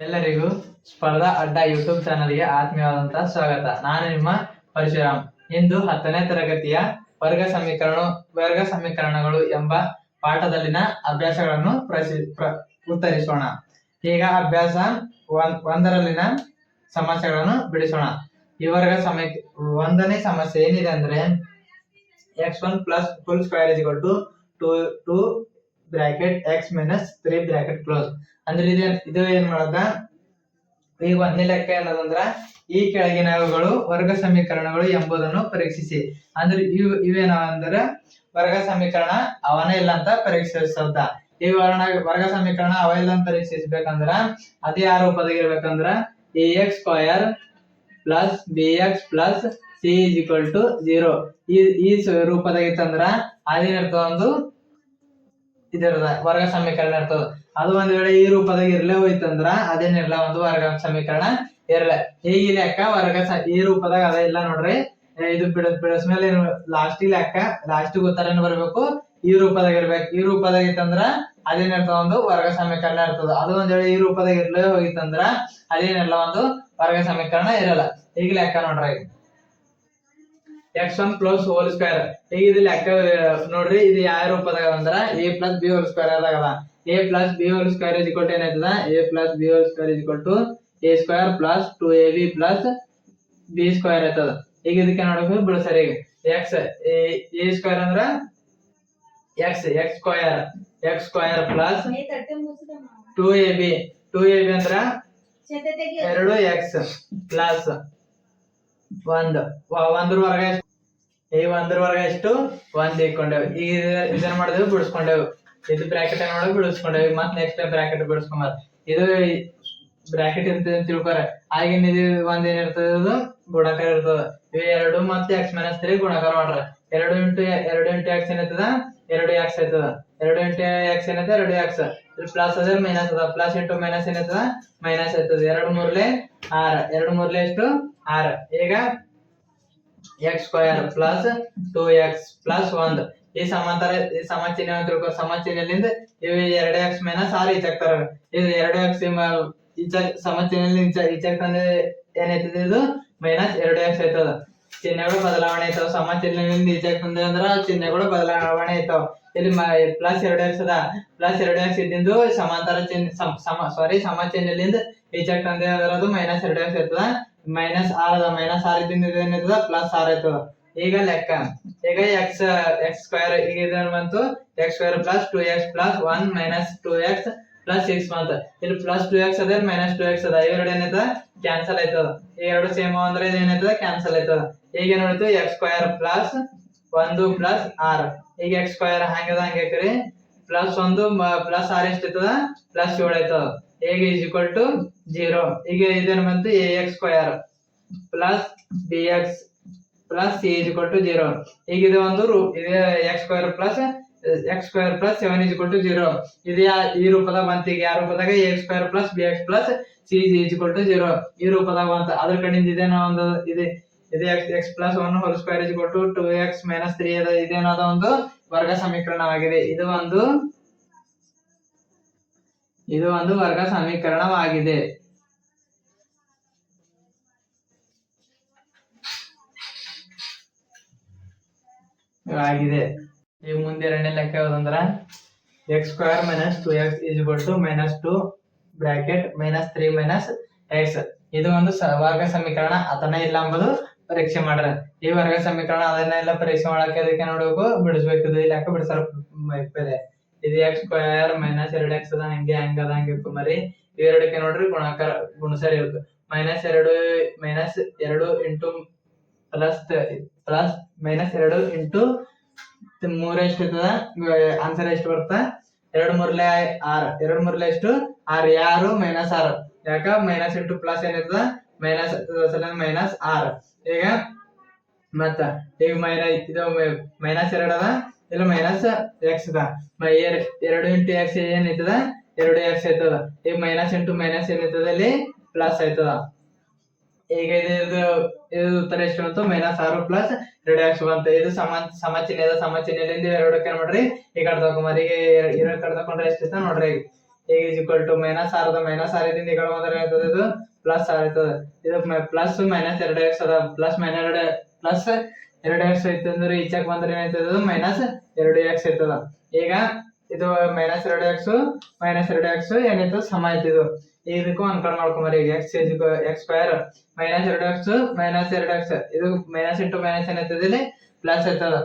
ಎಲ್ಲರಿಗೂ ಸ್ಪರ್ಧಾ ಅಡ್ಡ ಯೂಟ್ಯೂಬ್ ಚಾನಲ್ಗೆ ಆತ್ಮೀಯವಾದಂತಹ ಸ್ವಾಗತ. ನಾನು ನಿಮ್ಮ ಪರಶುರಾಮ್. ಇಂದು ಹತ್ತನೇ ತರಗತಿಯ ವರ್ಗ ಸಮೀಕರಣ, ವರ್ಗ ಸಮೀಕರಣಗಳು ಎಂಬ ಪಾಠದಲ್ಲಿನ ಅಭ್ಯಾಸಗಳನ್ನು ಪ್ರಸಿ- ಪ್ರ- ಉತ್ತರಿಸೋಣ. ಈಗ ಅಭ್ಯಾಸ ಒಂದ್- ಒಂದರಲ್ಲಿನ ಸಮಸ್ಯೆಗಳನ್ನು ಬಿಡಿಸೋಣ. ಈ ವರ್ಗ ಸಮೀ ಒಂದನೇ ಸಮಸ್ಯೆ ಏನಿದೆ ಅಂದ್ರೆ, x one plus full square is to two bracket x minus three bracket close ಅಂದ್ರೆ ಇದು ಇದು ಏನ್ ಮಾಡದ? ಈಗ ಒಂದನೇ ಲೆಕ್ಕ ಏನದಂದ್ರ, ಈ ಕೆಳಗಿನವುಗಳು ವರ್ಗ ಸಮೀಕರಣಗಳು ಎಂಬುದನ್ನು ಪರೀಕ್ಷಿಸಿ. ಅಂದ್ರೆ ಇವ್ ಇವೇನವ ಅಂದ್ರ ವರ್ಗ ಸಮೀಕರಣ ಅವನೇ ಇಲ್ಲ ಅಂತ ಪರೀಕ್ಷಿಸದ. ಈ ವರ್ಣ ವರ್ಗ ಸಮೀಕರಣ ಅವ ಇಲ್ಲ ಅಂತ ಪರೀಕ್ಷಿಸ್ಬೇಕಂದ್ರ, ಅದೇ ಆ ರೂಪದಾಗಿರ್ಬೇಕಂದ್ರ a x square plus b x plus c is equal to zero ಈ ಈ ರೂಪದಾಗಿತ್ತಂದ್ರ ಅದೇನಿರ್ತದ ಒಂದು? ಇದಿರದ ವರ್ಗ ಸಮೀಕರಣ ಇರ್ತದ. ಅದು ಒಂದ್ ವೇಳೆ ಈ ರೂಪದಾಗ ಇರ್ಲೇ ಹೋಯ್ತಂದ್ರ ಅದೇನಿರ್ಲ ಒಂದು ವರ್ಗ ಸಮೀಕರಣ ಇರಲ್ಲ ಈಗ ಲೆಕ್ಕ ವರ್ಗ ಈ ರೂಪದಾಗ ಅದ ಇಲ್ಲ ನೋಡ್ರಿ. ಇದು ಇದು ಬಿಡ ಬಿಡಿಸ್ಮೇಲೆ ಲಾಸ್ಟ್ ಲೆಕ್ಕ ಲಾಸ್ಟ್ ಉತ್ತರ ಏನ್ ಬರ್ಬೇಕು? ಈ ರೂಪದಾಗ ಇರ್ಬೇಕು. ಈ ರೂಪದಾಗ ಇತ್ತಂದ್ರ ಅದೇನಿರ್ತದ ಒಂದು ವರ್ಗ ಸಮೀಕರಣ ಇರ್ತದ. ಅದು ಒಂದ್ ವೇಳೆ ಈ ರೂಪದಾಗ ಇರ್ಲೇ ಹೋಗಿತ್ತಂದ್ರ ಅದೇನಿಲ್ಲ ಒಂದು ವರ್ಗ ಸಮೀಕರಣ ಇರಲ್ಲ. ಈಗ ಲೆಕ್ಕ ನೋಡ್ರಿ. X one plus whole square ಈಗ ಇದು ಲೆಕ್ಕ ನೋಡ್ರಿ ಇದು ಯಾವ ರೂಪದಾಗ ಅಂದ್ರ a plus b whole square ಆದಾಗ a plus b whole square is equal to ಏನಾಯ್ತದ? A plus b whole square is equal to a square plus two a b plus b square ಆಯ್ತದ. ಈಗ ಇದಕ್ಕೆ ನೋಡಬೇಕು ಬಿಡಿಸ್ರಿ ಈಗ. ಎಕ್ಸ್ ಎ ಸ್ಕ್ವೇರ್ ಅಂದ್ರ x x square x square plus two a b two a b ಅಂದ್ರ ಎರಡು X plus ಒಂದು ಒಂದ್ರ ವರ್ಗ ಈ ಒಂದ್ರ ವರ್ಗ ಎಷ್ಟು? ಒಂದ್ ಇಟ್ಕೊಂಡೇವು. ಈಗ ಇದ- ಇದನ್ನ ಮಾಡಿದೆವು, ಬಿಡಿಸ್ಕೊಂಡೇವು. ಇದು ಬ್ರಾಕೆಟ್ ಮಾಡಿ ಬಿಡಿಸ್ಕೊಂಡೇವು. ಮತ್ ನೆಕ್ಸ್ಟ್ ಬ್ರಾಕೆಟ್ ಬಿಡಿಸ್ಕೊಂಬಾರ ಇದು ಬ್ರಾಕೆಟ್ ಇರ್ತದೆ ಅಂತ ತಿಳ್ಕೊರ. ಆಗಿನ ಇದು ಒಂದ್ ಏನ್ ಇರ್ತದ ಅದು? ಗುಣಾಕಾರ ಇರ್ತದ. ಇವು ಎರಡು ಮತ್ತೆ ಎಕ್ಸ್ ಮೈನಸ್ ತ್ರೀ ಗುಣಾಕಾರ ಮಾಡ್ರ. ಎರಡು ಇಂಟು ಎರಡು ಇಂಟು ಎಕ್ಸ್ ಏನಾಯ್ತದ? ಎರಡು ಎಕ್ಸ್ ಆಯ್ತದ. ಎರಡು ಇಂಟು ಎಕ್ಸ್ ಏನೈತೆ ಎರಡು ಎಕ್ಸ್ ಪ್ಲಸ್ ಅದ ಮೈನಸ್ ಅದ. ಪ್ಲಸ್ ಇಂಟು ಮೈನಸ್ ಏನೈತದ ಮೈನಸ್ ಆಯ್ತದ. ಎರಡು ಮೂರ್ಲೆ ಆರ್. ಎರಡು ಮೂರ್ಲೆ ಎಷ್ಟು? ಆರ್. ಈಗ x square plus two x plus ಒಂದ್. ಈ ಸಮಾಂತರ, ಈ ಸಮಚಿಹ್ನೆ ಅಂತ ತಿಳ್ಕೊ. ಸಮಚಿಹ್ನೆಲಿಂದ ಇವು ಎರಡು ಎಕ್ಸ್ ಮೈನಸ್ ಆರ್ ಈಚಾಕ್ತಾರ ಇದು ಎರಡು ಎಕ್ಸ್ ಈಚ ಈಚಾಕ್ ತಂದ್ರೆ ಏನೈತದ ಇದು? ಮೈನಸ್ ಎರಡು ಎಕ್ಸ್ ಆಯ್ತದ. ಚಿಹ್ನೆಗಳು ಬದಲಾವಣೆ ಆಯ್ತಾವ. ಸಮಚಿಹ್ನೆಲಿಂದ ಈಚಾಕ್ ತಂದ್ರೆ ಅಂದ್ರ ಚಿಹ್ನೆಗಳು ಬದಲಾವಣೆ ಐತಾವ ಇಲ್ಲಿ ಪ್ಲಸ್ ಎರಡು ಎಕ್ಸ್ ಅದ. ಪ್ಲಸ್ ಎರಡು ಎಕ್ಸ್ ಇದ್ದಿಂದು ಸಮಾಂತರ ಚಿಹ್ನೆ ಸಮ ಸಾರಿ ಸಮಚಿಹ್ನೆಲಿಂದ ಈಚಾಕ್ ತಂದೆ ಅಂದ್ರೆ ಅದು ಮೈನಸ್ ಎರಡು ಎಕ್ಸ್ ಆಯ್ತದ. ಮೈನಸ್ ಆರ್ ಅದ, ಮೈನಸ್ ಆರ್ ಇದ್ದಿಂದ ಇದೇನಿರ್ತದ ಪ್ಲಸ್ ಆರ್ ಆಯ್ತದ ಈಗ ಲೆಕ್ಕ. ಈಗ ಎಕ್ಸ್ ಎಕ್ಸ್ ಸ್ಕ್ವೇರ್ ಈಗ ಇದೇನ್ ಬಂತು? X square plus two x plus one minus two x plus six ಬಂತ. ಇಲ್ಲಿ ಪ್ಲಸ್ ಟೂ ಎಕ್ಸ್ ಅದ ಮೈನಸ್ ಟೂ ಎಕ್ಸ್ ಅದ. ಇವೆರಡು ಏನೈತದ ಕ್ಯಾನ್ಸಲ್ ಆಯ್ತದ. ಎರಡು ಸೇಮ್ ಅಂದ್ರೆ ಇದು ಏನೈತದ ಕ್ಯಾನ್ಸಲ್ ಆಯ್ತದ. ಈಗ ಏನ್ ನೋಡ್ತು ಎಕ್ಸ್ ಸ್ಕ್ವೇರ್ ಪ್ಲಸ್ ಒಂದು ಪ್ಲಸ್ ಆರ್. ಈಗ ಎಕ್ಸ್ ಸ್ಕ್ವೇರ್ ಹಂಗದ ಹಂಗೆ ಹಾಕ್ರಿ ಪ್ಲಸ್ ಒಂದು ಪ್ಲಸ್ ಆರ್ ಎಷ್ಟು ಇರ್ತದ? ಪ್ಲಸ್ ಏಳು ಆಯ್ತದ. ಈಗ ಈಸ್ ಈಕ್ವಲ್ ಟು ಜೀರೋ ಈಗ ಇದೇನು ಬಂತು a x square plus b x plus c is equal to zero ಈಗ ಇದು ಒಂದು ರೂ ಇದೆ x square plus x square plus seven is to zero ಇದು ಈ ರೂಪದಾಗ ಬಂತು ಈಗ ಯಾವ ರೂಪದಾಗ? X square plus b x plus c is equal to zero ಈ ರೂಪದಾಗ ಬಂತ. ಅದ್ರ ಕಡೆಯಿಂದ ಇದೇನೋ ಒಂದು ಇದೆ. ಇದು x x plus one whole square equal to two x minus three ಅದ ಇದೇನಾದ ಒಂದು ವರ್ಗ ಸಮೀಕರಣವಾಗಿದೆ. ಇದು ಒಂದು ಇದು ಒಂದು ವರ್ಗ ಸಮೀಕರಣವಾಗಿದೆ ಆಗಿದೆ. ಈ ಮುಂದೆ ಎರಡನೇ ಲೆಕ್ಕ ಯಾವ್ದಂದ್ರ x square minus two x equal to minus two bracket minus three minus x ಇದು ಒಂದು ವರ್ಗ ಸಮೀಕರಣ ಅದನ್ನ ಇಲ್ಲ ಅಂಬುದು ಪರೀಕ್ಷೆ ಮಾಡ್ರ. ಈ ವರ್ಗ ಸಮೀಕರಣ ಅದನ್ನ ಎಲ್ಲ ಪರೀಕ್ಷೆ ಮಾಡಕ್ಕೆ ಅದಕ್ಕೆ ನೋಡ್ಬೇಕು, ಬಿಡಿಸ್ಬೇಕು. ಇದು ಲೆಕ್ಕ ಬಿಡಿಸಲು ಇದೆ ಎಕ್ಸ್ ಸ್ಕ್ವೇರ್ ಮೈನಸ್ ಎರಡು ಎಕ್ಸ್ ಅದ, ಹಂಗೆ ಹಂಗದ ಹಂಗೆ ಮರಿ. ಇವೆರಡಕ್ಕೆ ನೋಡ್ರಿ ಗುಣಾಕಾರ, ಗುಣಸರಿ ಇರುತ್ತೆ ಮೈನಸ್ ಎರಡು ಮೈನಸ್ ಎರಡು ಇಂಟು ಪ್ಲಸ್ ಪ್ಲಸ್ ಮೈನಸ್ ಎರಡು ಇಂಟು ಮೂರ್ ಎಷ್ಟು ಇರ್ತದ? ಆನ್ಸರ್ ಎಷ್ಟು ಬರುತ್ತೆ ಎರಡು ಮೂರ್ಲೆ ಆರ್. ಎರಡು ಮೂರ್ಲೆ ಎಷ್ಟು? ಆರ್. ಯಾರು? ಮೈನಸ್ ಆರ್. ಯಾಕ? ಮೈನಸ್ ಇಂಟು ಪ್ಲಸ್ ಏನಿರ್ತದ? ಮೈನಸ್ ಮೈನಸ್ ಆರ್. ಈಗ ಮತ್ತ, ಈಗ ಮೈನಸ್ ಇದು ಮೈನಸ್ ಎರಡು ಅದ. ಇಲ್ಲ ಮೈನಸ್ ಎಕ್ಸ್ ಅದ ಎರಡು ಇಂಟು ಎಕ್ಸ್ ಏನೈತದ ಎರಡು ಎಕ್ಸ್ ಆಯ್ತದ ಈಗ ಮೈನಸ್ ಇಂಟು ಮೈನಸ್ ಏನೈತದ ಇಲ್ಲಿ? ಪ್ಲಸ್ ಆಯ್ತದ. ಈಗ ಇದು ಇದು ಉತ್ತರ ಎಷ್ಟು ಬಂತು? ಮೈನಸ್ ಆರು ಪ್ಲಸ್ ಎರಡು ಎಕ್ಸ್ ಬಂತ. ಇದು ಸಮ ಸಮಚಿಹ್ನೆ ಅದ ಸಮಚಿಹ್ನೆಲಿಂದ ಎರಡಕ್ಕೆ ನೋಡ್ರಿ ಈ ಕಡೆ ತಗೊಂಬರಿ ಈಗ ಎರಡು ಕಡೆ ತಗೊಂಡ್ರೆ ಎಷ್ಟು ನೋಡ್ರಿ ಈಗ. ಇಸ್ ಈಕ್ವಲ್ ಟು ಮೈನಸ್ ಆರ್ ಆಯ್ತದ ಮೈನಸ್ ಆರ್ ಇದಿಂದ ಈ ಕಡೆ ಬಂದ್ರೆ ಏನಾಗ್ತದೆ ಇದು? ಪ್ಲಸ್ ಆರ್ ಆಯ್ತದ ಇದು ಪ್ಲಸ್ ಮೈನಸ್ ಎರಡು ಎಕ್ಸ್ ಅದ. ಪ್ಲಸ್ ಮೈನಸ್ ಎರಡು ಪ್ಲಸ್ ಎರಡು ಎಕ್ಸ್ ಐತೆ ಅಂದ್ರೆ ಈಚೆಗೆ ಬಂದ್ರೆ ಏನಾಯ್ತದ? ಮೈನಸ್ ಎರಡು ಎಕ್ಸ್ ಐತದ ಈಗ ಇದು ಮೈನಸ್ ಎರಡು ಎಕ್ಸ್ ಮೈನಸ್ ಎರಡು ಎಕ್ಸ್ ಏನಾಯ್ತದ ಸಮ ಆಯ್ತಿದು ಇದಕ್ಕೂ ಅನ್ಕೊಂಡ್ ಮಾಡ್ಕೊಂಬರಿ ಈಗ ಎಕ್ಸ್ ಎಕ್ಸ್ ಸ್ಕ್ವೇರ್ ಮೈನಸ್ ಎರಡು ಎಕ್ಸ್ ಮೈನಸ್ ಎರಡು ಎಕ್ಸ್ ಇದು ಮೈನಸ್ ಇಂಟು ಮೈನಸ್ ಏನಾಯ್ತದ ಇಲ್ಲಿ? ಪ್ಲಸ್ ಆಯ್ತದ.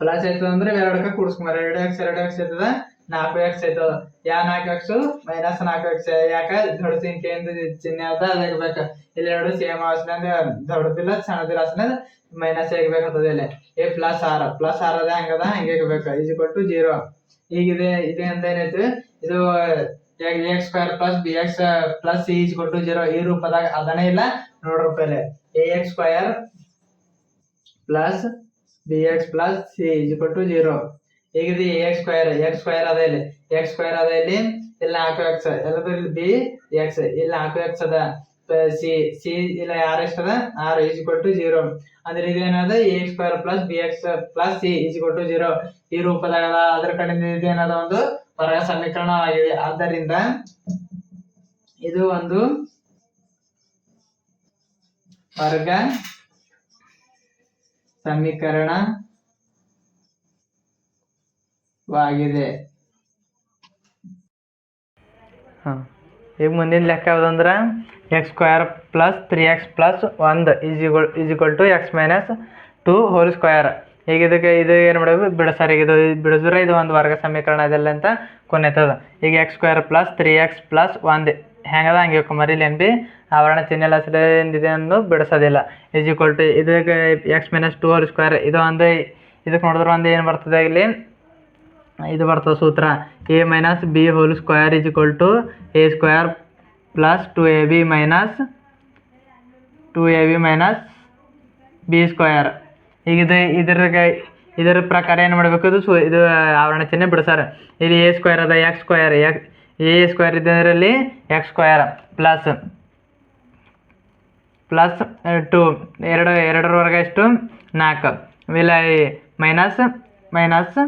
ಪ್ಲಸ್ ಆಯ್ತದ ಅಂದ್ರೆ ಎರಡಕ್ಕ ಕೂಡಿಸ್ಕೊಂಬಾರ ಎರಡು ಎಕ್ಸ್ ಎರಡು ಎಕ್ಸ್ ಆಯ್ತದ ನಾಲ್ಕು ಎಕ್ಸ್ ಆಯ್ತದ. ಯಾ ನಾಲ್ಕು ಎಕ್ಸ್ ಮೈನಸ್ ನಾಲ್ಕು ಎಕ್ಸ್ ಯಾಕ? ದೊಡ್ಡ ಸಂಖ್ಯೆಯಿಂದ ಚಿಹ್ನೆ ಅದ ಅದಾಗ ಬೇಕ ಇಲ್ಲಿ ಎರಡು ಸೇಮ್ ಆಸನ ದೊಡ್ಡದಿಲ್ಲ, ಸಣ್ಣದಿಲ್ಲ ಅಸ್ಲಂದ ಮೈನಸ್ ಆಗ್ಬೇಕಾಗ್ತದೆ ಇಲ್ಲಿ ಎ ಪ್ಲಸ್ ಆರ್ ಪ್ಲಸ್ ಆರ್ ಅದ ಹಂಗದ, ಹಂಗೆ ಇರ್ಬೇಕು. ಈಸ್ ಟು ಜೀರೋ ಈಗ ಇದೆ ಇದೆ ಅಂತ ಏನೈತಿ ಇದು x square plus b x plus c is to zero ಈ ರೂಪದಾಗ ಅದನೇ ಇಲ್ಲ. ನೋಡ್ರಿ ಪೆಲೆ a x square plus b x plus c is to zero ಈಗ a x square x square ಅದ ಇಲ್ಲಿ. ಎಕ್ಸ್ ಸ್ಕ್ವೇರ್ ಅದ ಇಲ್ಲಿ. ಇಲ್ಲಿ ನಾಲ್ಕು ಎಕ್ಸ್ ಎಲ್ಲದು ಇಲ್ಲಿ ಬಿ ಎಕ್ಸ್ ಇಲ್ಲಿ ನಾಲ್ಕು ಎಕ್ಸ್ ಅದ. ಸಿ ಸಿ, ಇಲ್ಲ, ಆರ್ ಎಷ್ಟ್ ಅದ? ಆರ್ ಈಸ್ ಟು ಜೀರೋ. ಅಂದ್ರೆ ಇದೇನದ a square plus b x plus c is to zero. ಈ ರೂಪದಾಗ ಅದರ ಕಡೆಯಿಂದ ಇದೇನದ ಒಂದು ವರ್ಗ ಸಮೀಕರಣವಾಗಿದೆ ಆದ್ದರಿಂದ ಇದು ಒಂದು ವರ್ಗ ಸಮೀಕರಣವಾಗಿದೆ ಹಾಂ. ಈಗ ಮುಂದಿನ ಲೆಕ್ಕ ಯಾವ್ದಂದ್ರೆ x square plus three x plus ಒಂದು ಈಜಿಗಳು is equal to x minus two whole square ಈಗ ಇದಕ್ಕೆ, ಇದು ಏನು ಮಾಡೋದು? ಬಿಡಸರಿ ಈಗ ಇದು ಬಿಡಿಸಿದ್ರೆ ಇದು ಒಂದು ವರ್ಗ ಸಮೀಕರಣ ಇದೆಲ್ಲ ಅಂತ ಕೊನೆತದ ಈಗ x square plus three x plus ಒಂದು ಹೆಂಗದ ಹಂಗೆ ಮರಿ ಇಲ್ಲಿ ಏನು ಬಿ? ಆವರಣ ಚಿಹ್ನೆ ಇದೆ ಅಂದು ಬಿಡಿಸೋದಿಲ್ಲ. ಈಸ್ ಟು ಇದಕ್ಕೆ x minus two whole square ಇದು ಒಂದು, ಇದಕ್ಕೆ ನೋಡಿದ್ರೆ ಒಂದು ಏನು ಬರ್ತದೆ ಇಲ್ಲಿ? ಇದು ಬರ್ತದೆ ಸೂತ್ರ. A minus b whole square equal to a square plus two a b minus two a b minus b square ಈಗ ಇದು ಇದ್ರಾಗ ಇದರ ಪ್ರಕಾರ ಏನು ಮಾಡಬೇಕು ಇದು ಸು ಇದು ಆವರಣ ಚಿಹ್ನೆ ಬಿಡಿಸಾರ ಇಲ್ಲಿ ಎ ಸ್ಕ್ವೇರ್ ಅದ ಎಕ್ಸ್ ಸ್ಕ್ವೇರ್ ಎಕ್ a square ಇದ್ದರಲ್ಲಿ x square plus plus two ಎರಡು, ಎರಡರವರೆಗೆ ಎಷ್ಟು? ನಾಲ್ಕು. ಇಲ್ಲ ಮೈನಸ್ ಮೈನಸ್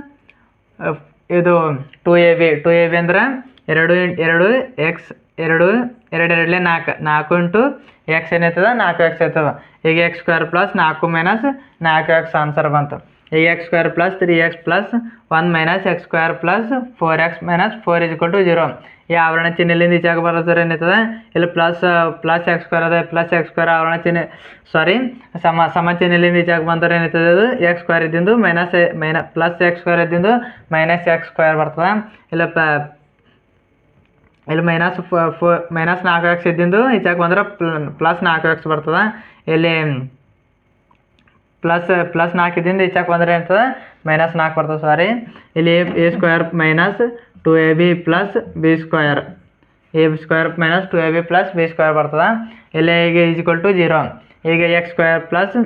ಇದು two a b two a b ಅಂದ್ರೆ ಎರಡು ಎರಡು ಎಕ್ಸ್ ಎರಡು ಎರಡೆರಡಲೆ ನಾಲ್ಕು. ನಾಲ್ಕು ಇಂಟು ಎಕ್ಸ್ ಏನಾಯ್ತದ ನಾಲ್ಕು ಎಕ್ಸ್ ಆಯ್ತದ ಈಗ ಎಕ್ಸ್ ಸ್ಕ್ವೇರ್ ಪ್ಲಸ್ ನಾಲ್ಕು ಮೈನಸ್ ನಾಲ್ಕು ಎಕ್ಸ್ ಆನ್ಸರ್ ಬಂತು. ಈಗ x square plus three x plus one minus x square plus four x minus four is to zero ಈ ಆವರಣ ಚಿಹ್ನೆಲಿಂದ ಈಚಾಗ ಬರೋದ್ರ ಏನಾಯ್ತದ ಇಲ್ಲಿ ಪ್ಲಸ್ ಪ್ಲಸ್ ಎಕ್ಸ್ ಸ್ಕ್ವೇರ್ ಅದ ಪ್ಲಸ್ ಎಕ್ಸ್ ಸ್ಕ್ವೇರ್ ಆವರಣ ಚಿಹ್ನೆ ಸಾರಿ ಸಮ ಸಮ ಚಿಹ್ನೆಲಿಂದ ಈಚಾಗ ಬಂದ್ರೆ ಏನಾಯ್ತದೆ ಅದು ಎಕ್ಸ್ ಸ್ಕ್ವೇರ್ ಇದ್ದಿಂದು ಮೈನಸ್ ಮೈನ ಪ್ಲಸ್ ಎಕ್ಸ್ ಸ್ಕ್ವೇರ್ ಇದ್ದಿಂದು ಮೈನಸ್ ಎಕ್ಸ್ ಸ್ಕ್ವೇರ್ ಬರ್ತದೆ. ಇಲ್ಲ ಇಲ್ಲಿ ಮೈನಸ್ ಫೋ ಮೈನಸ್ ನಾಲ್ಕು ಎಕ್ಸ್ ಇದ್ದಿಂದು ಈಚೆಗೆ ಬಂದ್ರೆ ಪ್ಲಸ್ ನಾಲ್ಕು ಎಕ್ಸ್ ಬರ್ತದೆ. ಇಲ್ಲಿ ಪ್ಲಸ್ ಪ್ಲಸ್ ನಾಲ್ಕು ಇದ್ದಿಂದ ಈಚೆಗೆ ಬಂದ್ರೆ ಏನ್ತದ? ಮೈನಸ್ ನಾಲ್ಕು ಬರ್ತದೆ ಸಾರಿ ಇಲ್ಲಿ a square minus two a b plus b square a b square minus two a b plus b square ಬರ್ತದೆ. ಇಲ್ಲಿ ಈಗ ಈಜ್ವಲ್ ಟು ಜೀರೋ ಈಗ x square plus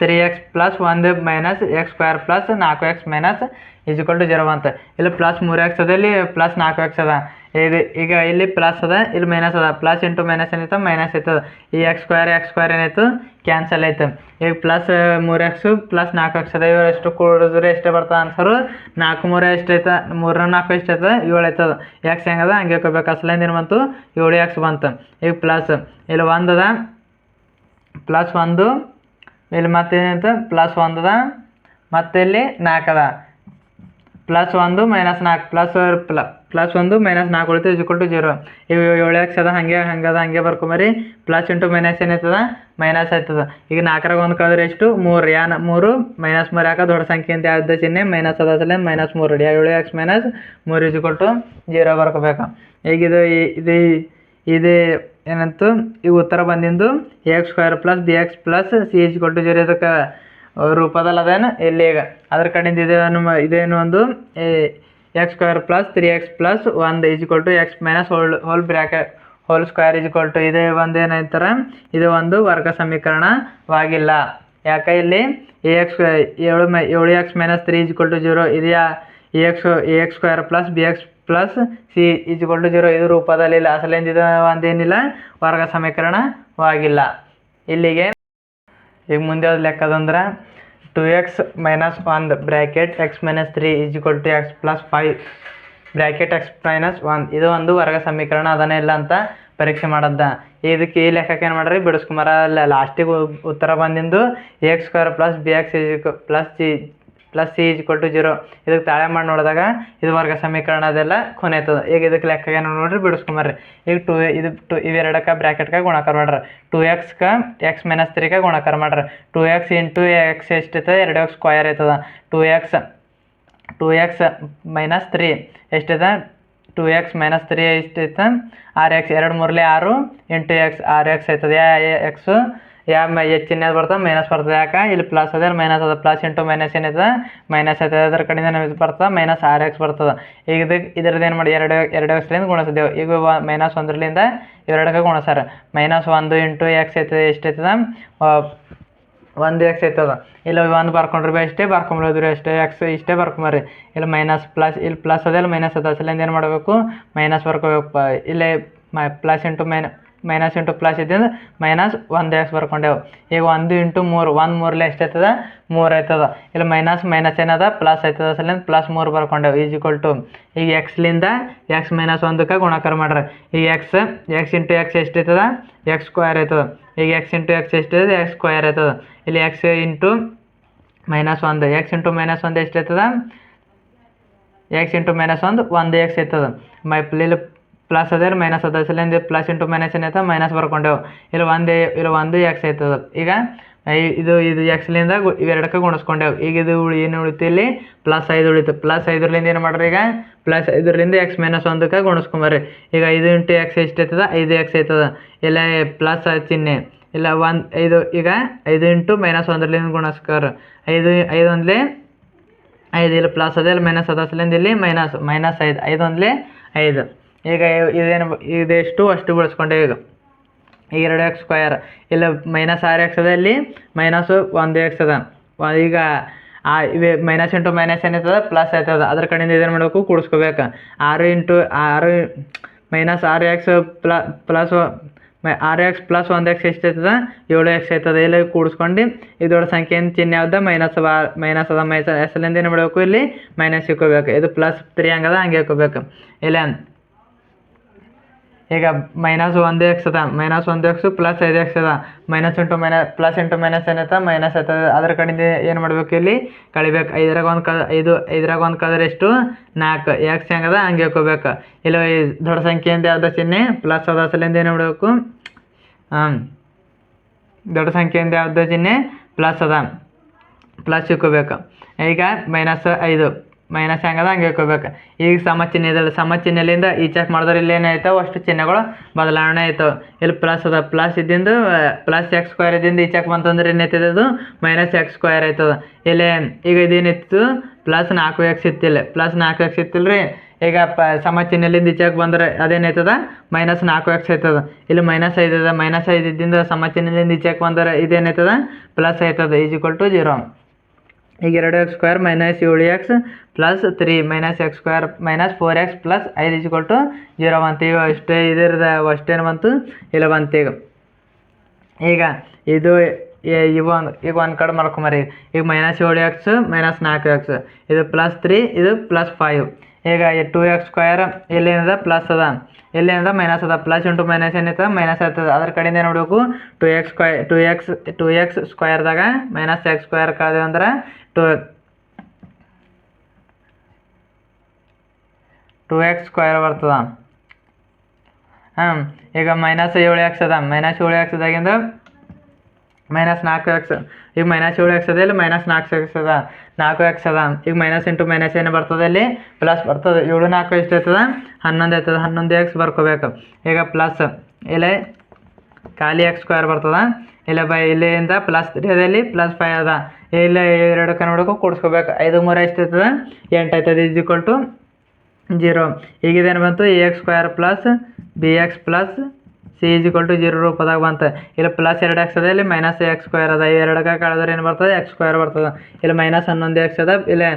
three x plus ಒಂದು ಮೈನಸ್ ಎಕ್ಸ್ ಸ್ಕ್ವೇರ್ ಪ್ಲಸ್ ನಾಲ್ಕು x minus equal to zero ಅಂತ. ಇಲ್ಲಿ plus ಮೂರು X ಅದ, ಇಲ್ಲಿ ಪ್ಲಸ್ ನಾಲ್ಕು ಎಕ್ಸ್ ಅದ. ಇದು ಈಗ ಇಲ್ಲಿ ಪ್ಲಸ್ ಅದ, ಇಲ್ಲಿ ಮೈನಸ್ ಅದ. ಪ್ಲಸ್ ಇಂಟು ಮೈನಸ್ ಏನಿತ್ತು? ಮೈನಸ್ ಆಯ್ತದ ಈ ಎಕ್ಸ್ ಸ್ಕ್ವೇರ್ ಎಕ್ಸ್ ಸ್ಕ್ವೇರ್ ಏನಾಯ್ತು ಕ್ಯಾನ್ಸಲ್ ಆಯ್ತು. ಈಗ ಪ್ಲಸ್ ಮೂರು ಎಕ್ಸು ಪ್ಲಸ್ ನಾಲ್ಕು ಎಕ್ಸ್ ಅದ. ಇವರು ಎಷ್ಟು ಕೂಡಿದ್ರೆ ಎಷ್ಟೇ ಬರ್ತದೆ ಆನ್ಸರು ನಾಲ್ಕು, ಮೂರು ಎಷ್ಟು ಐತೆ? ಮೂರ ನಾಲ್ಕು ಎಷ್ಟು ಆಯ್ತದ ಏಳು ಆಯ್ತದ ಎಕ್ಸ್ ಹೆಂಗದ ಹಂಗೆ ಹೋಗ್ಬೇಕು. ಅಸಲಿಂದ ಏನು ಬಂತು? ಏಳು ಎಕ್ಸ್ ಬಂತು. ಈಗ ಪ್ಲಸ್ ಇಲ್ಲಿ ಒಂದದ ಪ್ಲಸ್ ಒಂದು. ಇಲ್ಲಿ ಮತ್ತೇನಾಯ್ತು ಪ್ಲಸ್ ಒಂದದ ಮತ್ತೆ ಇಲ್ಲಿ ನಾಲ್ಕದ ಪ್ಲಸ್ ಒಂದು ಮೈನಸ್ ನಾಲ್ಕು ಪ್ಲಸ್ ಪ್ಲ ಪ್ಲಸ್ ಒಂದು ಮೈನಸ್ ನಾಲ್ಕು ಉಳಿತು ಇಸ್ಕೊಲ್ ಟು ಜೀರೋ ಇವು ಏಳು ಎಕ್ಸ್ ಅದ, ಹಾಗೆ ಅದ, ಹಂಗೆ ಬರ್ಕೊಂಬರಿ ಪ್ಲಸ್ ಇಂಟು ಮೈನಸ್ ಏನಾಯ್ತದ? ಮೈನಸ್ ಆಯ್ತದ. ಈಗ ನಾಲ್ಕರಾಗ ಒಂದು ಕಳೆದ್ರೆ ಎಷ್ಟು? ಮೂರು. ಯಾ ಮೂರು ಮೈನಸ್ ಮೂರು ಯಾಕೆ? ದೊಡ್ಡ ಸಂಖ್ಯೆ ಅಂತ ಯಾವ್ದು ಚಿಹ್ನೆ ಮೈನಸ್ ಅದ ಮೈನಸ್ ಮೂರು. ಹೊಡಿ ಏಳು ಎಕ್ಸ್ ಮೈನಸ್ ಮೂರು ಇಸ್ಕೊಲ್ ಟು ಜೀರೋ ಬರ್ಕೋಬೇಕು. ಈಗ ಇದು ಇದು ಇದು ಏನಂತು? ಈ ಉತ್ತರ ಬಂದಿಂದು x square plus b x plus c H to zero ಇದಕ್ಕೆ ರೂಪದಲ್ಲಿ ಅದೇನು ಇಲ್ಲಿ ಈಗ? ಅದ್ರ ಕಡೆಯಿಂದ ಇದೇನು ಇದೇನು ಒಂದು x square plus three x plus ಒಂದು is to x minus whole whole bracket whole square is to ಇದೇ ಒಂದು ಏನಾಯ್ತಾರೆ ಇದು ಒಂದು ವರ್ಗ ಸಮೀಕರಣವಾಗಿಲ್ಲ. ಯಾಕೆ ಇಲ್ಲಿ? ಎ ಎಕ್ಸ್ ಏಳು ಮೈ, ಏಳು x minus three is to zero ಇದೆಯಾ? A x a x square plus b x plus c is to zero ಇದು ರೂಪದಲ್ಲಿ ಇಲ್ಲ ಅಸಲಿಂದ ಇದು ಒಂದೇನಿಲ್ಲ? ವರ್ಗ ಸಮೀಕರಣವಾಗಿಲ್ಲ. ಇಲ್ಲಿಗೆ ಈಗ ಮುಂದೆ ಯಾವ್ದು ಲೆಕ್ಕದಂದ್ರೆ ಟು ಎಕ್ಸ್ ಮೈನಸ್ ಒಂದು bracket x minus three is equal to x plus five bracket x minus one ಇದು ಒಂದು ವರ್ಗ ಸಮೀಕರಣ ಅದನ್ನೇ ಇಲ್ಲ ಅಂತ ಪರೀಕ್ಷೆ ಮಾಡದ್ದ. ಇದಕ್ಕೆ ಈ ಲೆಕ್ಕಕ್ಕೆ ಏನು ಮಾಡ್ರಿ? ಬಿಡಿಸ್ಕೊಂಬಾರ ಲಾಸ್ಟಿಗೆ ಉತ್ತರ ಬಂದಿಂದು x square plus b x is plus c plus c is to zero ಇದಕ್ಕೆ ತಾಳೆ ಮಾಡಿ ನೋಡಿದಾಗ ಇದು ವರ್ಗ ಸಮೀಕರಣ ಅದೆಲ್ಲ ಕೊನೆ ಆಯ್ತದ ಈಗ ಇದಕ್ಕೆ ಲೆಕ್ಕ ಏನು ನೋಡ್ರಿ, ಬಿಡಿಸ್ಕೊಂಬರ್ರಿ. ಈಗ ಟು ಇದು ಟು ಇವೆರಡಕ್ಕೆ ಬ್ರ್ಯಾಕೆಟ್ಗೆ ಗುಣಾಕಾರ ಮಾಡ್ರಿ. ಟು ಎಕ್ಸ್ಗೆ ಎಕ್ಸ್ ಮೈನಸ್ ತ್ರೀಗೆ ಗುಣಾಕಾರ ಮಾಡ್ರಿ. ಟು ಎಕ್ಸ್ ಇಂಟು ಎಕ್ಸ್ ಎಷ್ಟೈತೆ ಎರಡು ಎಕ್ಸ್ ಸ್ಕ್ವಯರ್ ಆಯ್ತದ two x two x minus three ಎಷ್ಟೈತೆ ಟು ಎಕ್ಸ್ ಮೈನಸ್ ತ್ರೀ ಎಷ್ಟಿತ್ತು ಆರ್ ಎಕ್ಸ್ ಎರಡು ಮೂರಲೇ ಆರು ಇಂಟು ಎಕ್ಸ್ ಆರು ಎಕ್ಸ್ ಆಯ್ತದೆ ಎಕ್ಸು ಯಾ ಮೈ ಹೆಚ್ಚಿನ ಬರ್ತದೆ ಮೈನಸ್ ಬರ್ತದೆ ಯಾಕೆ? ಇಲ್ಲಿ ಪ್ಲಸ್ ಅದ ಮೈನಸ್ ಅದ. ಪ್ಲಸ್ ಇಂಟು ಮೈನಸ್ ಏನಿದೆ ಮೈನಸ್ ಐತೆ ಅದ್ರ ಕಡೆಯಿಂದ ನಮಗೆ ಬರ್ತದೆ ಮೈನಸ್ ಆರ್ ಎಕ್ಸ್ ಬರ್ತದೆ. ಈಗ ಇದಕ್ಕೆ ಇದ್ರದ್ದು ಏನು ಮಾಡಿ ಎರಡು ಎರಡು ಎಕ್ಸ್ಲಿಂದ ಗುಣಿಸಿದೆವು ಈಗ ಮೈನಸ್ ಒಂದರಲಿಂದ ಎರಡಕ್ಕೆ ಗುಣಿಸ್ಯಾರ. ಮೈನಸ್ ಒಂದು ಇಂಟು ಎಕ್ಸ್ ಐತದೆ ಎಷ್ಟು ಐತದ ಒಂದು ಎಕ್ಸ್ ಐತದ ಇಲ್ಲ ಒಂದು ಬರ್ಕೊಂಡ್ರಿ ಭೀ ಅಷ್ಟೇ ಬರ್ಕೊಂಬಿಡೋದ್ರಿ ಅಷ್ಟೇ. ಎಕ್ಸ್ ಇಷ್ಟೇ ಬರ್ಕೊಂಬರ್ರಿ. ಇಲ್ಲ ಮೈನಸ್ ಪ್ಲಸ್ ಇಲ್ಲಿ ಪ್ಲಸ್ ಅದೆಲ್ಲ ಮೈನಸ್ ಅದ. ಅಸಲಿಂದ ಏನು ಮಾಡಬೇಕು? ಮೈನಸ್ ಬರ್ಕೋಬೇಕು. ಇಲ್ಲೇ, ಮೈ ಪ್ಲಸ್ ಇಂಟು ಮೈನ ಮೈನಸ್ ಇಂಟು ಪ್ಲಸ್ ಇದ್ದಿಂದ ಮೈನಸ್ ಒಂದು ಎಕ್ಸ್ ಬರ್ಕೊಂಡೆವು. ಈಗ ಒಂದು ಇಂಟು ಮೂರು, ಒಂದು ಮೂರಲೆ ಎಷ್ಟು ಆಯ್ತದ ಮೂರು ಆಯ್ತದ. ಇಲ್ಲ ಮೈನಸ್ ಮೈನಸ್ ಏನದ? ಪ್ಲಸ್ ಆಯ್ತದ. ಸಲಿಂದ ಪ್ಲಸ್ ಮೂರು ಬರ್ಕೊಂಡೆವು. ಈಸ್ ಈಕ್ವಲ್ ಟು ಈಗ ಎಕ್ಸ್ಲಿಂದ ಎಕ್ಸ್ ಮೈನಸ್ ಒಂದಕ್ಕೆ ಗುಣಾಕಾರ ಮಾಡ್ರಿ. ಈಗ ಎಕ್ಸ್ ಎಕ್ಸ್ ಇಂಟು ಎಕ್ಸ್ ಎಷ್ಟು ಆಯ್ತದ ಎಕ್ಸ್ ಸ್ಕ್ವೇರ್ ಆಯ್ತದ. ಈಗ ಎಕ್ಸ್ ಇಂಟು ಎಕ್ಸ್ ಎಷ್ಟಿದೆ ಎಕ್ಸ್ ಸ್ಕ್ವೇರ್ ಆಯ್ತದ. ಇಲ್ಲಿ ಎಕ್ಸ್ ಇಂಟು ಮೈನಸ್ ಒಂದು. ಎಕ್ಸ್ ಇಂಟು ಮೈನಸ್ ಒಂದು ಎಷ್ಟು ಆಯ್ತದ ಎಕ್ಸ್ ಇಂಟು ಮೈನಸ್ ಒಂದು ಒಂದು ಎಕ್ಸ್ ಆಯ್ತದ. ಮೈ, ಇಲ್ಲಿ ಪ್ಲಸ್ ಅದೇ ಮೈನಸ್ ಅದ ಸಲಿಂದ ಪ್ಲಸ್ ಇಂಟು ಮೈನಸ್ ಏನೈತೆ ಮೈನಸ್ ಬರ್ಕೊಂಡೆವು. ಇಲ್ಲಿ ಒಂದು ಇಲ್ಲಿ ಒಂದು ಎಕ್ಸ್ ಆಯ್ತದ. ಈಗ ಇದು ಇದು ಎಕ್ಸ್ಲಿಂದ ಇವೆರಡಕ್ಕೆ ಗುಣಿಸ್ಕೊಂಡೆವು. ಈಗ ಇದು ಉಳಿ, ಏನು ಉಳಿತು ಇಲ್ಲಿ? ಪ್ಲಸ್ ಐದು ಉಳಿತು. ಪ್ಲಸ್ ಐದರಿಂದ ಏನು ಮಾಡ್ರಿ ಈಗ? ಪ್ಲಸ್ ಐದರಿಂದ ಎಕ್ಸ್ ಮೈನಸ್ ಒಂದಕ್ಕೆ ಗುಣಿಸ್ಕೊಂಬರ್ರಿ. ಈಗ ಐದು ಇಂಟು ಎಕ್ಸ್ ಎಷ್ಟು ಆಯ್ತದ? ಐದು ಎಕ್ಸ್ ಆಯ್ತದ. ಇಲ್ಲ ಪ್ಲಸ್ ಚಿಹ್ನೆ ಇಲ್ಲ, ಒಂದು, ಐದು, ಈಗ ಐದು ಇಂಟು ಮೈನಸ್ ಒಂದರಿಂದ ಗುಣಿಸ್ಕರ. ಐದು ಐದು ಒಂದ್ಲೆ ಐದು, ಇಲ್ಲಿ, ಪ್ಲಸ್ ಅದೇ, ಇಲ್ಲಿ, ಮೈನಸ್ ಅದ ಸಲಿಂದ ಇಲ್ಲಿ ಮೈನಸ್ ಮೈನಸ್ ಐದು ಐದು ಒಂದ್ಲೆ ಐದು. ಈಗ ಇದೇನು ಇದೆಷ್ಟು ಅಷ್ಟು ಬಳಸ್ಕೊಂಡೆ ಈಗ ಈಗ ಎರಡು ಎಕ್ಸ್ ಸ್ಕ್ವಯರ್ ಇಲ್ಲ ಮೈನಸ್ ಆರು ಎಕ್ಸ್ ಅದ ಇಲ್ಲಿ ಮೈನಸ್ಸು ಒಂದು ಎಕ್ಸ್ ಅದ. ಈಗ ಆ ಇವೆ ಮೈನಸ್ ಇಂಟು ಮೈನಸ್ ಏನಾಯ್ತದ ಪ್ಲಸ್ ಆಯ್ತದ. ಅದ್ರ ಕಡೆಯಿಂದ ಇದೇನು ಮಾಡಬೇಕು? ಕೂಡಿಸ್ಕೋಬೇಕು. ಆರು ಇಂಟು ಆರು ಮೈನಸ್ ಆರು ಎಕ್ಸ್ ಪ್ಲ ಪ್ಲಸ್ ಆರು ಎಕ್ಸ್ ಪ್ಲಸ್ ಒಂದು ಎಕ್ಸ್ ಎಷ್ಟು ಆಯ್ತದ ಏಳು ಎಕ್ಸ್ ಆಯ್ತದ. ಇಲ್ಲಿ ಕೂಡಿಸ್ಕೊಂಡು ಇದೊಳ ಸಂಖ್ಯೆಯಿಂದ ಚಿಹ್ನೆ ಯಾವ್ದು? ಮೈನಸ್ ಬಾ ಮೈನಸ್ ಅದ. ಮೈನಸ್ ಎಸ್ಲಿಂದ ಏನು ಮಾಡಬೇಕು ಇಲ್ಲಿ? ಮೈನಸ್ ಇಕ್ಕೋಬೇಕು. ಇದು ಪ್ಲಸ್ ತ್ರೀ ಹಂಗದ ಹಂಗೆ ಇಕ್ಕೋಬೇಕು. ಇಲ್ಲ. ಈಗ ಮೈನಸ್ ಒಂದು ಎಕ್ಸ್ ಅದ ಮೈನಸ್ ಒಂದು ಎಕ್ಸು ಪ್ಲಸ್ ಐದು ಎಕ್ಸ್ ಅದ. Minus into minus plus into minus ಏನೈತ minus ಆಯ್ತದ. ಅದ್ರ ಕಡೆಯಿಂದ ಏನು ಮಾಡ್ಬೇಕು ಇಲ್ಲಿ? ಕಳಿಬೇಕು. ಐದರಾಗ ಒಂದು ಕ ಐದು, ಐದರಾಗ ಒಂದು ಕಲರ್ ಎಷ್ಟು? ನಾಲ್ಕು. ಎಕ್ಸ್ ಹೆಂಗದ? ಹಂಗೆ ಹಾಕೋಬೇಕು. ಇಲ್ಲ ಈ ದೊಡ್ಡ ಸಂಖ್ಯೆಯಿಂದ ಯಾವ್ದು ಚಿಹ್ನೆ? ಪ್ಲಸ್ ಅದ ಸಲಿಂದ ಏನು ಮಾಡಬೇಕು? ದೊಡ್ಡ ಸಂಖ್ಯೆಯಿಂದ ಯಾವ್ದು ಚಿಹ್ನೆ? ಪ್ಲಸ್ ಅದ. ಪ್ಲಸ್ ಇಕ್ಕೋಬೇಕು. ಈಗ ಮೈನಸ್ ಐದು. ಮೈನಸ್ ಹೆಂಗದ ಹಂಗೆ ಇಟ್ಕೋಬೇಕು. ಈಗ ಸಮ ಚಿಹ್ನೆ ಇದಲ್ಲ ಸಮ ಚಿಹ್ನೆಲಿಂದ ಈ ಚೆಕ್ ಮಾಡಿದ್ರೆ ಇಲ್ಲಿ ಏನಾಯ್ತವೆ? ಅಷ್ಟು ಚಿಹ್ನೆಗಳು ಬದಲಾವಣೆ ಆಯ್ತವೆ. ಇಲ್ಲಿ ಪ್ಲಸ್ ಅದ ಪ್ಲಸ್ ಇದ್ದಿಂದ ಪ್ಲಸ್ ಎಕ್ಸ್ ಸ್ಕ್ವೇರ್ ಇದ್ದಿಂದ ಈ ಚೆಕ್ ಬಂತಂದ್ರೆ ಏನೈತದ ಅದು? ಮೈನಸ್ ಎಕ್ಸ್ ಸ್ಕ್ವೇರ್ ಆಯ್ತದ. ಇಲ್ಲಿ ಈಗ ಇದೇನಿತ್ತು? ಪ್ಲಸ್ ನಾಲ್ಕು ಎಕ್ಸ್ ಇತ್ತಿಲ್ಲ. ಪ್ಲಸ್ ನಾಲ್ಕು ಎಕ್ಸ್ ಇತ್ತಿಲ್ಲ ರೀ ಈಗ ಪ ಸಮ ಚಿಹ್ನೆಲಿಂದ ಈಚೆಗೆ ಬಂದರೆ ಅದೇನಾಯ್ತದ? ಮೈನಸ್ ನಾಲ್ಕು ಎಕ್ಸ್ ಆಯ್ತದ. ಇಲ್ಲಿ ಮೈನಸ್ ಐದು ಅದ ಮೈನಸ್ ಐದು ಇದ್ದಿಂದ ಸಮ ಚಿಹ್ನೆಲಿಂದ ಈಚೆಗೆ ಬಂದರೆ ಇದೇನಾಯ್ತದ? ಪ್ಲಸ್ ಆಯ್ತದ ಈಸ್ ಈಕ್ವಲ್ ಟು ಜೀರೋ ಈಗ ಎರಡು ಎಕ್ಸ್ ಸ್ಕ್ವೇರ್ ಮೈನಸ್ ಏಳು x plus three minus x square minus four x plus ಐದು ಕೊಟ್ಟು ಟು ಜೀರೋ ಬಂತು. ಈಗ ಅಷ್ಟೇ ಇದರದ ಅಷ್ಟೇನು ಬಂತು? ಇಲ್ಲ ಬಂತು ಈಗ. ಈಗ ಇದು ಇವು ಒಂದು, ಈಗ ಒಂದು ಕಡೆ ಮಾಡ್ಕೊಂಬರಿ ಈಗ ಮೈನಸ್ ಏಳು ಎಕ್ಸ್ ಮೈನಸ್ ನಾಲ್ಕು ಎಕ್ಸ್ ಇದು ಪ್ಲಸ್ ತ್ರೀ ಇದು ಪ್ಲಸ್ ಫೈವ್ ಈಗ ಟು ಎಕ್ಸ್ ಸ್ಕ್ವೇರ್ ಇಲ್ಲಿಂದ ಪ್ಲಸ್ ಅದ? ಎಲ್ಲಿಂದ ಮೈನಸ್ ಅದ? ಪ್ಲಸ್ ಇಂಟು ಮೈನಸ್ ಏನೈತೆ ಮೈನಸ್ ಆಗ್ತದೆ ಅದ್ರ ಕಡೆಯಿಂದ ನೋಡಬೇಕು ಟು ಎಕ್ಸ್ ಸ್ಕ್ವೈ ಟು ಎಕ್ಸ್ ಟು ಎಕ್ಸ್ ಸ್ಕ್ವೇರ್ದಾಗ ಮೈನಸ್ ಎಕ್ಸ್ ಸ್ಕ್ವೇರ್ ಕಳೆದ ಅಂದ್ರೆ ಟು ಟು ಎಕ್ಸ್ ಸ್ಕ್ವೇರ್ ಬರ್ತದ. ಹಾಂ ಈಗ ಮೈನಸ್ ಏಳು ಎಕ್ಸ್ ಅದ. ಮೈನಸ್ ಏಳು ಎಕ್ಸ್ ಅದಾಗಿಂದ ಮೈನಸ್ ನಾಲ್ಕು ಎಕ್ಸ್ ಈಗ ಮೈನಸ್ ಏಳು ಎಕ್ಸ್ ಅದ, ಇಲ್ಲಿ ಮೈನಸ್ ನಾಲ್ಕು ಎಕ್ಸ್ ಅದ. ನಾಲ್ಕು ಎಕ್ಸ್ ಅದ. ಈಗ ಮೈನಸ್ ಇಂಟು ಮೈನಸ್ ಏನು ಬರ್ತದೆ ಇಲ್ಲಿ? ಪ್ಲಸ್ ಬರ್ತದೆ. ಏಳು ನಾಲ್ಕು ಎಷ್ಟು ಆಯ್ತದ ಹನ್ನೊಂದು ಆಯ್ತದ ಹನ್ನೊಂದು ಎಕ್ಸ್ ಬರ್ಕೋಬೇಕು. ಈಗ ಪ್ಲಸ್ ಇಲ್ಲಿ ಖಾಲಿ ಎಕ್ಸ್ ಸ್ಕ್ವೇರ್ ಬರ್ತದ. ಇಲ್ಲ ಬೈ, ಇಲ್ಲಿಂದ ಪ್ಲಸ್ ತ್ರೀ ಅದ ಇಲ್ಲಿ ಪ್ಲಸ್ ಫೈವ್ ಅದ. ಇಲ್ಲ ಎರಡು ಕನ್ನಡಕ್ಕೂ ಕೂಡಿಸ್ಕೋಬೇಕು. ಐದು ಮೂರು ಎಷ್ಟು ಆಯ್ತದ ಎಂಟು ಆಯ್ತದ ಈಸ್ ಈಕ್ವಲ್ ಟು ಜೀರೋ ಈಗ ಇದೇನು ಬಂತು? A x square plus b x plus c is equal to zero ರೂಪದಾಗ ಬಂತು. ಇಲ್ಲ ಪ್ಲಸ್ ಎರಡು ಎಕ್ಸ್ ಅದ, ಇಲ್ಲಿ ಮೈನಸ್ ಎಕ್ಸ್ ಸ್ಕ್ವೇರ್ ಅದ. ಎರಡಕ್ಕೆ ಕಳೆದ್ರೆ ಏನು ಬರ್ತದೆ? ಎಕ್ಸ್ ಸ್ಕ್ವೇರ್ ಬರ್ತದೆ. ಇಲ್ಲಿ ಮೈನಸ್ ಹನ್ನೊಂದು ಎಕ್ಸ್ ಅದ. ಇಲ್ಲಿ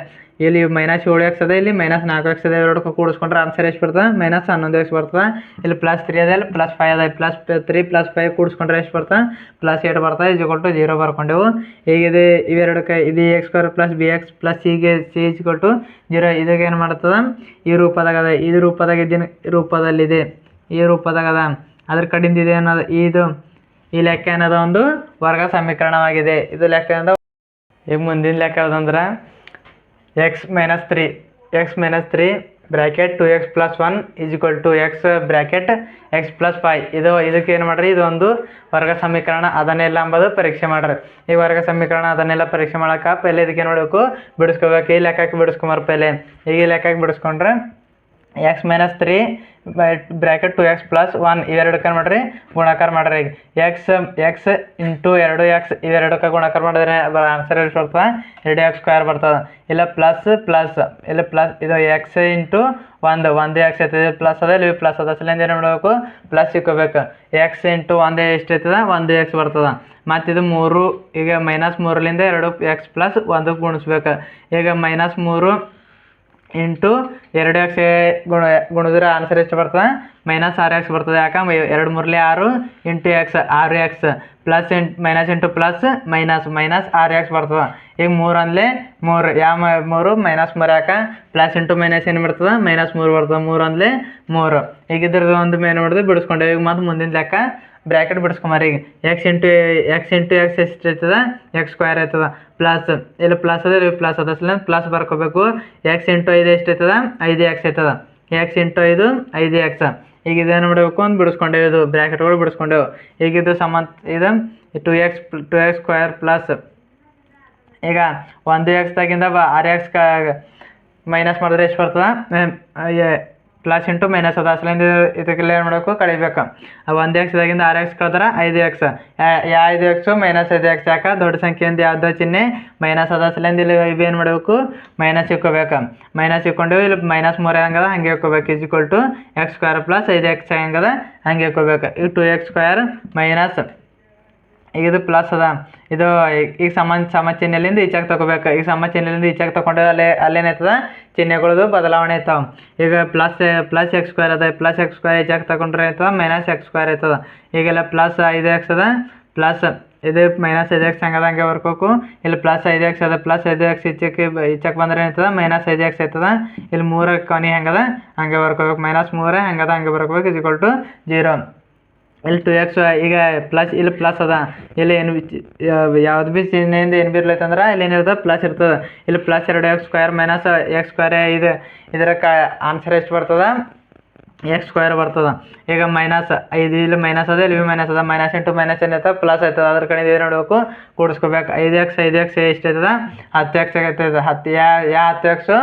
ಇಲ್ಲಿ ಮೈನಸ್ ಏಳು ಎಕ್ಸ್ ಅದ, ಇಲ್ಲಿ ಮೈನಸ್ ನಾಲ್ಕು ಎಕ್ಸ್ ಅದ, ಎರಡಕ್ಕೂ ಕೂಡಿಸ್ಕೊಂಡ್ರೆ ಆನ್ಸರ್ ಎಷ್ಟು ಬರ್ತದೆ? ಮೈನಸ್ ಹನ್ನೊಂದು ಎಕ್ಸ್ ಬರ್ತದೆ. ಇಲ್ಲಿ ಪ್ಲಸ್ ತ್ರೀ ಅದ, ಇಲ್ಲಿ ಪ್ಲಸ್ ಫೈವ್ ಅದ ಪ್ಲಸ್ ತ್ರೀ ಪ್ಲಸ್ ಫೈವ್ ಕೂಡಿಸ್ಕೊಂಡ್ರೆ ಎಷ್ಟು ಬರ್ತದೆ? ಪ್ಲಸ್ ಏಟ್ ಬರ್ತದೆ ಇಸ್ ಕೊಟ್ಟು ಜೀರೋ ಬರ್ಕೊಂಡೆವು. ಈಗ ಇದು ಇವೆರಡಕ್ಕೆ ಇದು x square plus b x plus ಸಿಗೆ ಸಿ ಇಸ್ ಟು ಜೀರೋ ಇದಕ್ಕೆ ಏನು ಮಾಡ್ತದೆ? ಈ ರೂಪದಾಗ ಅದ, ಈ ರೂಪದಾಗ ಇದ್ದಿನ ರೂಪದಲ್ಲಿದೆ. ಈ ರೂಪದಾಗ ಅದ. ಅದ್ರ ಕಡಿಂದ ಇದೆ ಅನ್ನೋದು ಇದು ಈ ಲೆಕ್ಕ ಏನದ ಒಂದು ವರ್ಗ ಸಮೀಕರಣವಾಗಿದೆ. ಇದು ಲೆಕ್ಕ ಈಗ ಮುಂದಿನ ಲೆಕ್ಕ ಯಾವ್ದಂದ್ರೆ x minus three x minus three bracket two x plus one is equal to x bracket x plus five ಇದು ಇದಕ್ಕೆ ಏನು ಮಾಡ್ರಿ? ಇದೊಂದು ವರ್ಗ ಸಮೀಕರಣ. ಅದನ್ನೆಲ್ಲ ಅಂಬೋದು ಪರೀಕ್ಷೆ ಮಾಡ್ರಿ. ಈ ವರ್ಗ ಸಮೀಕರಣ ಅದನ್ನೆಲ್ಲ ಪರೀಕ್ಷೆ ಮಾಡೋಕೆ ಪೆಹ್ಲೆ ಇದಕ್ಕೆ ಏನು ಮಾಡಬೇಕು? ಬಿಡಿಸ್ಕೋಬೇಕು. ಈ ಲೆಕ್ಕಕ್ಕೆ ಬಿಡಿಸ್ಕೊಂಬಾರ ಪೆಹ್ಲೆ. ಈಗ ಲೆಕ್ಕಕ್ಕೆ ಬಿಡಿಸ್ಕೊಂಡ್ರೆ x minus three bracket two x plus one ಇವೆರಡಕ್ಕೆ ಮಾಡಿರಿ, ಗುಣಾಕಾರ ಮಾಡ್ರಿ. ಈಗ ಎಕ್ಸ್ ಎಕ್ಸ್ ಇಂಟು ಎರಡು ಎಕ್ಸ್ ಇವೆರಡಕ್ಕೆ ಗುಣಾಕಾರ ಮಾಡಿದ್ರೆ ಆನ್ಸರ್ ಎಷ್ಟು ಬರ್ತದೆ ಎರಡು ಎಕ್ಸ್ ಸ್ಕ್ವೇರ್ ಬರ್ತದೆ. ಇಲ್ಲ ಪ್ಲಸ್ ಪ್ಲಸ್ ಇಲ್ಲ ಪ್ಲಸ್ ಇದು ಎಕ್ಸ್ ಇಂಟು ಒಂದು ಒಂದು ಎಕ್ಸ್ ಐತದೆ ಪ್ಲಸ್ ಅದ, ಇಲ್ಲಿ ಪ್ಲಸ್ ಅದ. ಸಲಿಂದ ಏನು ಮಾಡಬೇಕು? ಪ್ಲಸ್ ಇಕ್ಕೋಬೇಕು ಎಕ್ಸ್ ಇಂಟು ಒಂದೇ ಎಷ್ಟು ಐತದ ಒಂದು ಎಕ್ಸ್ ಬರ್ತದೆ. ಮತ್ತು ಇದು ಮೂರು, ಈಗ ಮೈನಸ್ ಮೂರರಿಂದ ಎರಡು ಎಕ್ಸ್ ಪ್ಲಸ್ ಒಂದಕ್ಕೆ ಗುಣಿಸ್ಬೇಕು. ಈಗ ಮೈನಸ್ ಮೂರು ಇಂಟು ಎರಡು ಎಕ್ಸ್ ಗುಣ, ಗುಣಿದ್ರೆ ಆನ್ಸರ್ ಎಷ್ಟು ಬರ್ತದೆ? ಮೈನಸ್ ಆರು ಎಕ್ಸ್ ಬರ್ತದೆ. ಯಾಕೆ? ಎರಡು ಮೂರಲಿ ಆರು ಇಂಟು ಎಕ್ಸ್, ಆರು x plus into minus into plus minus minus ಆರು ಎಕ್ಸ್ ಬರ್ತದೆ. ಈಗ ಮೂರು ಅಂದ್ಲೆ ಮೂರು ಯಾವ ಮೂರು, ಮೈನಸ್ ಮೂರು ಯಾಕೆ? ಪ್ಲಸ್ ಇಂಟು ಮೈನಸ್ ಏನು ಬರ್ತದೆ? ಮೈನಸ್ ಮೂರು ಬರ್ತದೆ. ಮೂರು ಅಂದ್ಲೆ ಮೂರು. ಈಗ ಇದ್ರದ್ದು ಒಂದು ಮೇನ್ ಮಾಡಿದೆ ಬಿಡಿಸ್ಕೊಂಡೆ. ಈಗ ಮತ್ತು ಮುಂದಿನ ಲೆಕ್ಕ ಬ್ರ್ಯಾಕೆಟ್ ಬಿಡಿಸ್ಕೊಂಬಾರಿ ಈಗ. X into x into x ಎಷ್ಟು ಆಯ್ತದ ಎಕ್ಸ್ ಸ್ಕ್ವೇರ್ ಆಯ್ತದ ಪ್ಲಸ್ ಇಲ್ಲಿ ಪ್ಲಸ್ ಅದ, ಇಲ್ಲಿ ಪ್ಲಸ್ ಅದ. ಸಲ ಪ್ಲಸ್ ಬರ್ಕೋಬೇಕು. ಎಕ್ಸ್ ಇಂಟು ಐದು ಎಷ್ಟು ಆಯ್ತದ ಐದು ಎಕ್ಸ್ ಆಯ್ತದ ಎಕ್ಸ್ ಇಂಟು ಐದು ಐದು ಎಕ್ಸ್ ಈಗ ಇದೇನು ಮಾಡಬೇಕು ಅಂತ ಬಿಡಿಸ್ಕೊಂಡೇವು ಇದು ಬ್ರ್ಯಾಕೆಟ್ಗಳು ಬಿಡಿಸ್ಕೊಂಡೇವು. ಈಗ ಇದು ಸಮ ಇದು two x two x square plus ಈಗ ಒಂದು ಎಕ್ಸ್ದಾಗಿಂದ ಬ ಆರು ಎಕ್ಸ್ ಕ ಮೈನಸ್ ಮಾಡಿದ್ರೆ ಎಷ್ಟು ಬರ್ತದೆ? ಪ್ಲಸ್ ಇಂಟು ಮೈನಸ್ ಅದ. ಅಸಲಿಂದ ಇದಕ್ಕೆಲ್ಲ ಏನು ಮಾಡಬೇಕು? ಕಳಿಬೇಕು. ಒಂದು ಎಕ್ಸ್ದಾಗಿಂದ ಆರು ಎಕ್ಸ್ ಕಳೆದ್ರೆ ಐದು ಎಕ್ಸ್ ಯಾ ಐದು ಎಕ್ಸು ಮೈನಸ್ ಐದು ಎಕ್ಸ್ ಯಾಕೆ? ದೊಡ್ಡ ಸಂಖ್ಯೆಯಿಂದ ಯಾವ್ದು ಚಿಹ್ನೆ ಮೈನಸ್ ಅದ. ಅಸಲಿಂದ ಇಲ್ಲಿ ಇವು ಏನು ಮಾಡಬೇಕು? ಮೈನಸ್ ಇಕ್ಕೋಬೇಕು. ಮೈನಸ್ ಇಕ್ಕೊಂಡು ಇಲ್ಲಿ ಮೈನಸ್ ಮೂರು ಹೆಂಗದ, ಹಂಗೆ ಇಕ್ಕೋಬೇಕು. Is equal to x square plus ಐದು ಎಕ್ಸ್ ಹೆಂಗದ, ಹಂಗೆ ಇಕ್ಕೋಬೇಕು. ಈ ಟು ಎಕ್ಸ್ ಸ್ಕ್ವೇರ್ ಮೈನಸ್ ಇದು ಪ್ಲಸ್ ಅದ. ಇದು ಈ- ಈಗ ಸಮ ಚಿಹ್ನೆಲಿಂದ ಈಚೆಗೆ ತಗೋಬೇಕು. ಈಗ ಸಮ ಚಿಹ್ನೆಲಿಂದ ಈಚೆಗೆ ತಗೊಂಡು ಅಲ್ಲೇ ಅಲ್ಲೇನಾಯ್ತದ ಚಿಹ್ನೆಗಳದು ಬದಲಾವಣೆ ಆಯ್ತಾವ ಈಗ ಪ್ಲಸ್ ಪ್ಲಸ್ ಎಕ್ಸ್ ಸ್ಕ್ವೇರ್ ಅದ. ಪ್ಲಸ್ ಎಕ್ಸ್ ಸ್ಕ್ವೇರ್ ಈಚೆಗೆ ತಗೊಂಡ್ರೆ ಆಯ್ತದ ಮೈನಸ್ ಎಕ್ಸ್ ಸ್ಕ್ವೇರ್ ಆಯ್ತದ ಈಗೆಲ್ಲ ಪ್ಲಸ್ ಐದು ಎಕ್ಸ್ ಅದ. ಪ್ಲಸ್ ಇದು ಮೈನಸ್ ಐದು ಎಕ್ಸ್ ಹಂಗದ ಹಂಗೆ ಬರ್ಕೋಕು ಇಲ್ಲಿ ಪ್ಲಸ್ ಐದು ಎಕ್ಸ್ ಅದ. ಪ್ಲಸ್ ಐದು ಎಕ್ಸ್ ಈಚೆಗೆ ಈಚಕ್ಕೆ ಬಂದ್ರೆ ಏನಾಯ್ತದ ಮೈನಸ್ ಐದು ಎಕ್ಸ್ ಆಯ್ತದ ಇಲ್ಲಿ ಮೂರ ಕೊನೆ ಹೆಂಗದ, ಹಂಗೆ ಬರ್ಕೋಬೇಕು ಮೈನಸ್ ಮೂರೇ ಹಂಗದ ಹಂಗೆ ಬರ್ಕೋಬೇಕು ಇಸ್ ಟು ಜೀರೋ ಇಲ್ಲಿ ಟು ಎಕ್ಸ್ ಈಗ ಪ್ಲಸ್ ಇಲ್ಲಿ ಪ್ಲಸ್ ಅದ. ಇಲ್ಲಿ ಏನು ಯಾವ್ದು ಭೀ ಚಿಹ್ನೆಯಿಂದ ಏನು ಬಿ ಇರ್ಲತ್ತಂದ್ರೆ ಇಲ್ಲಿ ಏನಿರ್ತದೆ ಪ್ಲಸ್ ಇರ್ತದೆ. ಇಲ್ಲಿ ಪ್ಲಸ್ ಎರಡು x square minus x square ಇದು, ಇದರ ಕ ಆನ್ಸರ್ ಎಷ್ಟು ಬರ್ತದೆ? ಎಕ್ಸ್ ಸ್ಕ್ವೇರ್ ಬರ್ತದೆ. ಈಗ ಮೈನಸ್ ಐದು ಇಲ್ಲಿ ಮೈನಸ್ ಅದ, ಇಲ್ಲಿ ಬಿ ಮೈನಸ್ ಅದ. ಮೈನಸ್ ಇಂಟು ಮೈನಸ್ ಏನೈತೆ ಪ್ಲಸ್ ಆಯ್ತದ. ಅದ್ರ ಕಡೆ ಏನು ನೋಡ್ಬೇಕು? ಕೂಡಿಸ್ಕೋಬೇಕು. ಐದು ಎಕ್ಸ್ ಐದು ಎಕ್ಸ್ ಎಷ್ಟು ಆಯ್ತದ? ಹತ್ತು ಎಕ್ಸ್ ಆಗೈತದ. ಹತ್ತು, ಯಾ ಯಾ ಹತ್ತು ಎಕ್ಸು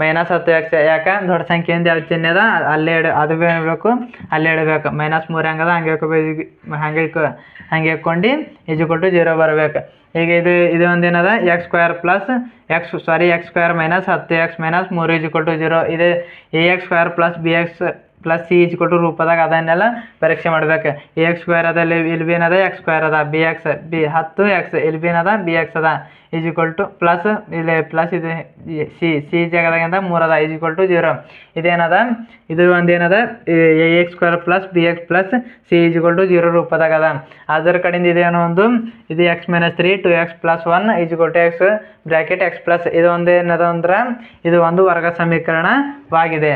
ಮೈನಸ್ ಹತ್ತು ಎಕ್ಸ್ ಯಾಕೆ? ದೊಡ್ಡ ಸಂಖ್ಯೆಯಿಂದ ಎರಡು ಚಿಹ್ನೆ ಅದ? ಅಲ್ಲೇ ಇಡ ಅದು ಭೀ ಇಡಬೇಕು ಅಲ್ಲೇ ಇಡಬೇಕು. ಮೈನಸ್ ಮೂರು ಹೆಂಗದ ಹಂಗೆ ಇಟ್ಕೋಬೇಕು ಹಂಗೆ ಇಟ್ಕೊ ಹಂಗೆ ಇಟ್ಕೊಂಡು ಈಜು ಕೊಟ್ಟು ಜೀರೋ ಬರಬೇಕು. ಈಗ ಇದು ಇದು ಒಂದೇನದ x square plus x sorry x square minus ಹತ್ತು ಎಕ್ಸ್ ಮೈನಸ್ ಮೂರು ಈಜು ಕೊಟ್ಟು ಜೀರೋ ಇದು a x square plus b x plus c is ಕೊಟ್ಟು ರೂಪದಾಗ ಅದನ್ನೆಲ್ಲ ಪರೀಕ್ಷೆ ಮಾಡ್ಬೇಕು. ಎ ಎಕ್ಸ್ ಸ್ಕ್ವೇರ್ ಅದ ಇಲ್ಲಿ ಇಲ್ಲಿ ಬಿ ಏನದ? ಎಕ್ಸ್ ಸ್ಕ್ವೇರ್ ಅದ. ಬಿ ಎಕ್ಸ್ ಬಿ ಹತ್ತು ಎಕ್ಸ್ ಇಲ್ಲಿ ಬಿ ಏನದ? ಬಿ ಎಕ್ಸ್ ಅದ. ಈಜ್ ಈಕ್ವಲ್ ಟು ಪ್ಲಸ್ ಇಲ್ಲಿ ಪ್ಲಸ್ ಇದು ಸಿ ಸಿ ಜಾಗದಾಗಿಂದ ಮೂರು ಅದ. Is equal to zero ಇದೇನದ? ಇದು ಒಂದು ಏನದ? A x square plus b x plus c is equal to zero ರೂಪದಾಗ ಅದ. ಅದರ ಕಡೆಯಿಂದ ಇದೇನೋ ಒಂದು? ಇದು x minus three two x plus one is equal to x bracket x plus ಇದು ಒಂದು ಏನದ ಅಂದ್ರೆ? ಇದು ಒಂದು ವರ್ಗ ಸಮೀಕರಣವಾಗಿದೆ.